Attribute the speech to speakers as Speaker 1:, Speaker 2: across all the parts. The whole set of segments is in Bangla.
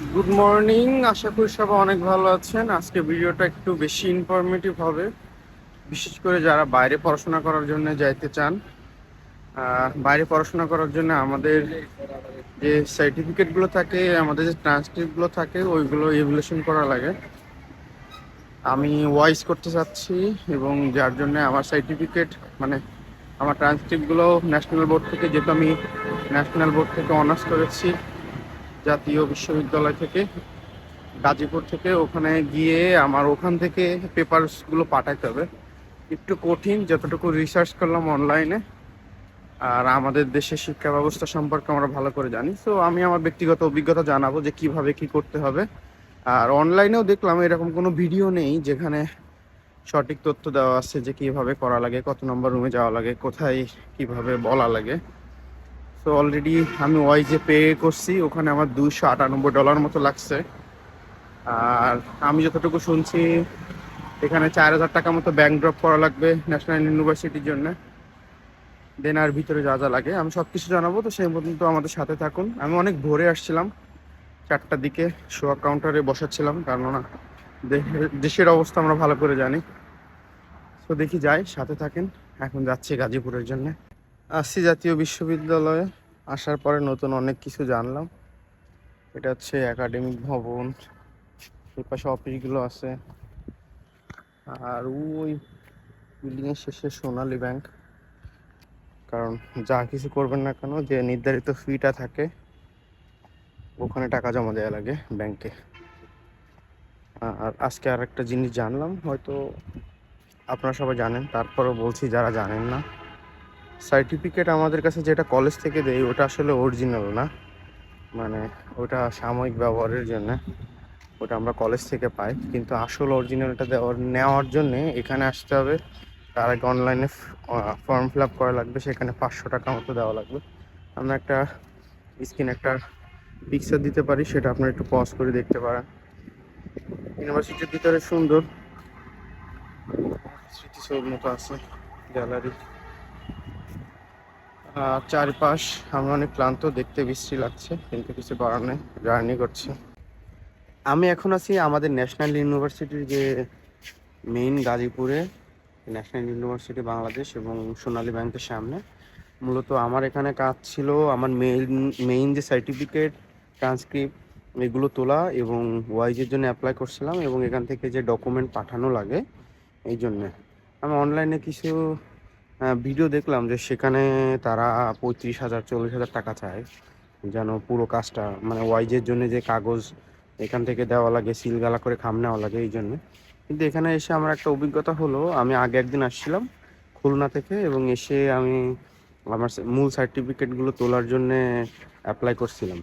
Speaker 1: গুড মর্নিং আশা করি সবাই অনেক ভালো আছেন। আজকে ভিডিওটা একটু বেশি ইনফরমেটিভ হবে। বিশেষ করে যারা বাইরে পড়াশোনা করার জন্য যাইতে চান বাইরে পড়াশোনা করার জন্য আমাদের যে সার্টিফিকেটগুলো থাকে, আমাদের যে ট্রান্সক্রিপ্টগুলো থাকে, ওইগুলো ইভলিউশন করা লাগে। আমি ওয়াইস করতে চাচ্ছি এবং যার জন্য আমার সার্টিফিকেট মানে আমার ট্রান্সক্রিপ্টগুলো ন্যাশনাল বোর্ড থেকে, যেহেতু আমি ন্যাশনাল বোর্ড থেকে অনার্স করেছি জাতীয় বিশ্ববিদ্যালয় থেকে, গাজীপুর থেকে। ওখানে গিয়ে আমার ওখান থেকে পেপারসগুলো পাঠাতে হবে। একটু কঠিন, যতটুকু রিসার্চ করলাম অনলাইনে আর আমাদের দেশের শিক্ষা ব্যবস্থা সম্পর্কে আমরা ভালো করে জানি। তো আমি আমার ব্যক্তিগত অভিজ্ঞতা জানাব যে কীভাবে কি করতে হবে। আর অনলাইনেও দেখলাম এরকম কোনো ভিডিও নেই যেখানে সঠিক তথ্য দেওয়া আছে যে কীভাবে করা লাগে, কত নম্বর রুমে যাওয়া লাগে, কোথায় কীভাবে বলা লাগে। তো অলরেডি আমি ওয়াইজে পে করছি, ওখানে আমার দুইশো আটানব্বই ডলার মতো লাগছে। আর আমি যতটুকু শুনছি, এখানে চার হাজার টাকা মতো ব্যাংক ড্রপ করা লাগবে ন্যাশনাল ইউনিভার্সিটির জন্য। দেন আর ভিতরে যা যা লাগে, আমি সব কিছু জানাব, তো সেই পর্যন্ত আমাদের সাথে থাকুন। আমি অনেক ভোরে আসছিলাম, চারটার দিকে শো কাউন্টারে বসাচ্ছিলাম কেননা দেশের অবস্থা আমরা ভালো করে জানি। তো দেখি যাই, সাথে থাকেন। এখন যাচ্ছি গাজীপুরের জন্য। আসছি জাতীয় বিশ্ববিদ্যালয়ে। আসার পরে নতুন অনেক কিছু জানলাম। এটা হচ্ছে একাডেমিক ভবন। এই পাশে অফিসগুলো আছে। আর ওই বিল্ডিং এর শেষে সোনালী ব্যাংক কারণ যা কিছু করবেন না কেন, যে নির্ধারিত ফিটা থাকে, ওখানে টাকা জমা দেওয়া লাগে ব্যাংকে আর আজকে আর একটা জিনিস জানলাম, হয়তো আপনারা সবাই জানেন, তারপরেও বলছি যারা জানেন না। সার্টিফিকেট আমাদের কাছে যেটা কলেজ থেকে দেয়, ওটা আসলে অরিজিনাল না। মানে ওটা সাময়িক ব্যবহারের জন্য, ওটা আমরা কলেজ থেকে পাই। কিন্তু আসল অরিজিনালটা দেওয়ার, নেওয়ার জন্য এখানে আসতে হবে। তার আগে অনলাইনে ফর্ম ফিল আপ করা লাগবে, সেখানে পাঁচশো টাকা মতো দেওয়া লাগবে। আমরা একটা স্ক্রিন একটা পিকচার দিতে পারি, সেটা আপনারা একটু পজ করে দেখতে পারেন। ইউনিভার্সিটির ভিতরে সুন্দর। স্মৃতিসৌধ মতো আছে গ্যালারি চারপাশ আমরা অনেক ক্লান্ত, দেখতে বৃষ্টি লাগছে, কিন্তু কিছু করার নেই, জার্নি করছি। আমি এখন আছি আমাদের ন্যাশনাল ইউনিভার্সিটির যে মেইন গাজীপুরে, ন্যাশনাল ইউনিভার্সিটি বাংলাদেশ এবং সোনালী ব্যাংকের সামনে। মূলত আমার এখানে কাজ ছিল আমার মেইন মেইন যে সার্টিফিকেট, ট্রান্সক্রিপ্ট, এগুলো তোলা এবং ওয়াইজের জন্য অ্যাপ্লাই করছিলাম এবং এখান থেকে যে ডকুমেন্ট পাঠানো লাগে, এই জন্যে। আমি অনলাইনে কিছু ভিডিও দেখলাম যে সেখানে তারা পঁয়ত্রিশ হাজার, চল্লিশ হাজার টাকা চায়। যেন পুরো কাজটা মানে ওয়াইজের জন্য যে কাগজ এখান থেকে দেওয়া লাগে সিলগালা করে খাম নেওয়া লাগে এই জন্য। কিন্তু এখানে এসে আমার একটা অভিজ্ঞতা হলো, আমি আগে একদিন আসছিলাম খুলনা থেকে এবং এসে আমি আমার মূল সার্টিফিকেটগুলো তোলার জন্য অ্যাপ্লাই করছিলাম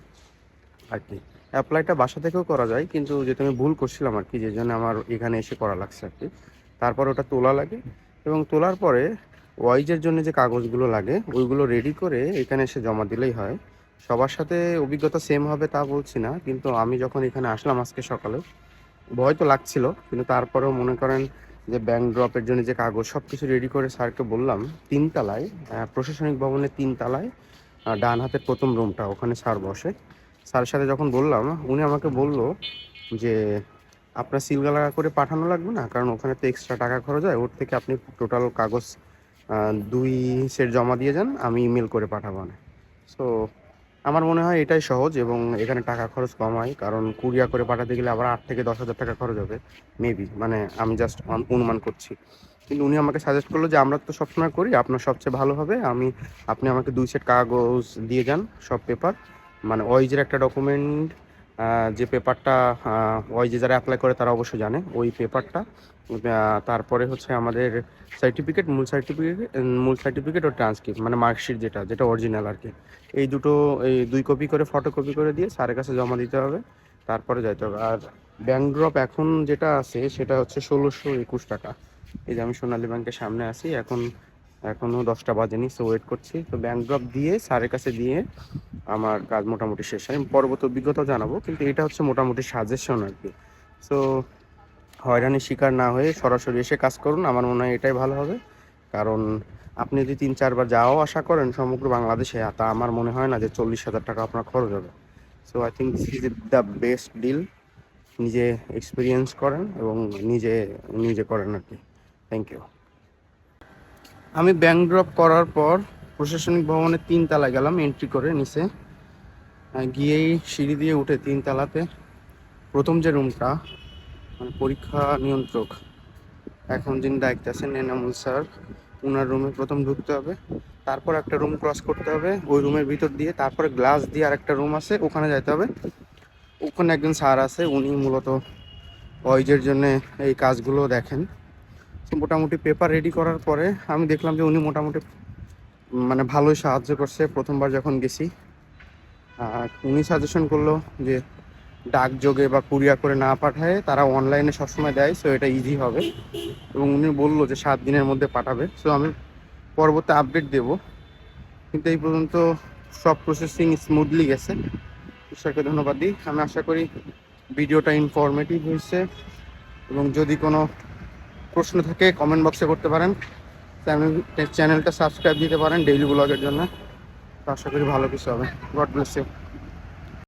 Speaker 1: আর কি। অ্যাপ্লাইটা বাসা থেকেও করা যায়, কিন্তু যেটা আমি ভুল করছিলাম আর কি, যে জন্য আমার এখানে এসে করা লাগছে আর কি। তারপর ওটা তোলা লাগে এবং তোলার পরে ওয়াইজের জন্য যে কাগজগুলো লাগে, ওইগুলো রেডি করে এখানে এসে জমা দিলেই হয়। সবার সাথে অভিজ্ঞতা সেম হবে তা বলছি না, কিন্তু আমি যখন এখানে আসলাম আজকে সকালে, ভয় তো লাগছিল, কিন্তু তারপরেও মনে করেন যে ব্যাংক ড্রপের জন্য যে কাগজ সব কিছু রেডি করে স্যারকে বললাম তিনতলায় প্রশাসনিক ভবনের তিনতলায় ডান হাতের প্রথম রুমটা ওখানে স্যার বসে। স্যারের সাথে যখন বললাম, উনি আমাকে বলল যে, আপনার সিলগালা করে পাঠানো লাগবে না? কারণ ওখানে তো এক্সট্রা টাকা খরচ হয়, ওর থেকে আপনি টোটাল কাগজ দুই সেট জমা দিয়ে যান, আমি ইমেল করে পাঠাবো না সো আমার মনে হয় এটাই সহজ এবং এখানে টাকা খরচ কম হয়, কারণ কুরিয়া করে পাঠাতে গেলে আবার আট থেকে দশ হাজার টাকা খরচ হবে মেবি মানে আমি জাস্ট অনুমান করছি। কিন্তু উনি আমাকে সাজেস্ট করল যে, আমরা তো সবসময় করি, আপনার সবচেয়ে ভালো হবে, আমি, আপনি আমাকে দুই সেট কাগজ দিয়ে যান, সব পেপার মানে ওয়াইজের একটা ডকুমেন্ট যে পেপারটা ওই ওয়াইজে যারা অ্যাপ্লাই করে তারা অবশ্যই জানে ওই পেপারটা। তারপরে হচ্ছে আমাদের সার্টিফিকেট মূল সার্টিফিকেট মূল সার্টিফিকেট ও ট্রান্সক্রিপ্ট মানে মার্কশিট যেটা যেটা অরিজিনাল আর কি। এই দুটো, এই দুই কপি করে ফটোকপি করে দিয়ে স্যারের কাছে জমা দিতে হবে, তারপরে যাইতে হবে। আর ব্যাংক ড্রপ এখন যেটা আছে, সেটা হচ্ছে ষোলোশো একুশ টাকা। এই যে আমি সোনালী ব্যাংকের সামনে আছি, এখন এখনও দশটা বাজেনি সো ওয়েট করছি। তো ব্যাংক ড্রপ দিয়ে স্যারের কাছে দিয়ে আমার কাজ মোটামুটি শেষ আমি পরবর্তী অভিজ্ঞতাও জানাব, কিন্তু এটা হচ্ছে মোটামুটি সাজেশন আর কি। সো হয়রানির শিকার না হয়ে সরাসরি এসে কাজ করুন, আমার মনে হয় এটাই ভালো হবে। কারণ আপনি যদি তিন, চারবার যাওয়াও আশা করেন সমগ্র বাংলাদেশে তা আমার মনে হয় না যে চল্লিশ হাজার টাকা আপনার খরচ হবে। So I think this is the best deal নিজে এক্সপিরিয়েন্স করেন এবং নিজে নিজে করেন আর কি। থ্যাংক ইউ আমি ব্যাংক ড্রপ করার পর প্রশাসনিক ভবনের তিন তলায় গেলাম এন্ট্রি করে নিচে। গিয়েই সিঁড়ি দিয়ে উঠে তিন তলাতে প্রথম যে রুমটা মানে পরীক্ষা নিয়ন্ত্রক, এখন যিনি দায়িত্বে আছেন, এনামুল স্যার ওনার রুমে প্রথম ঢুকতে হবে। তারপর একটা রুম ক্রস করতে হবে, ওই রুমের ভিতর দিয়ে, তারপরে গ্লাস দিয়ে আরেকটা রুম আছে, ওখানে যেতে হবে। ওখানে একজন স্যার আছে, উনি মূলত ওয়াইজের জন্য এই কাজগুলো দেখেন। মোটামুটি পেপার রেডি করার পরে আমি দেখলাম যে উনি মোটামুটি মানে ভালোই সাহায্য করছে। প্রথমবার যখন গেছি আর উনি সাজেশন করল যে ডাকযোগে বা কুরিয়ার করে না পাঠায়, তারা অনলাইনে সবসময় দেয় সো এটা ইজি হবে। এবং উনি বলল যে সাত দিনের মধ্যে পাঠাবে। সো আমি পরবর্তী আপডেট দেব। কিন্তু এই পর্যন্ত সব প্রসেসিং স্মুথলি গেছে। ঈশ্বরকে ধন্যবাদ দিই। আমি আশা করি ভিডিওটা ইনফরমেটিভ হয়েছে। এবং যদি কোনো প্রশ্ন থাকে কমেন্ট বক্সে করতে পারেন। চ্যানেল চ্যানেলটা সাবস্ক্রাইব দিতে পারেন ডেইলি ব্লগের জন্য। আশা করি ভালো কিছু হবে। God bless you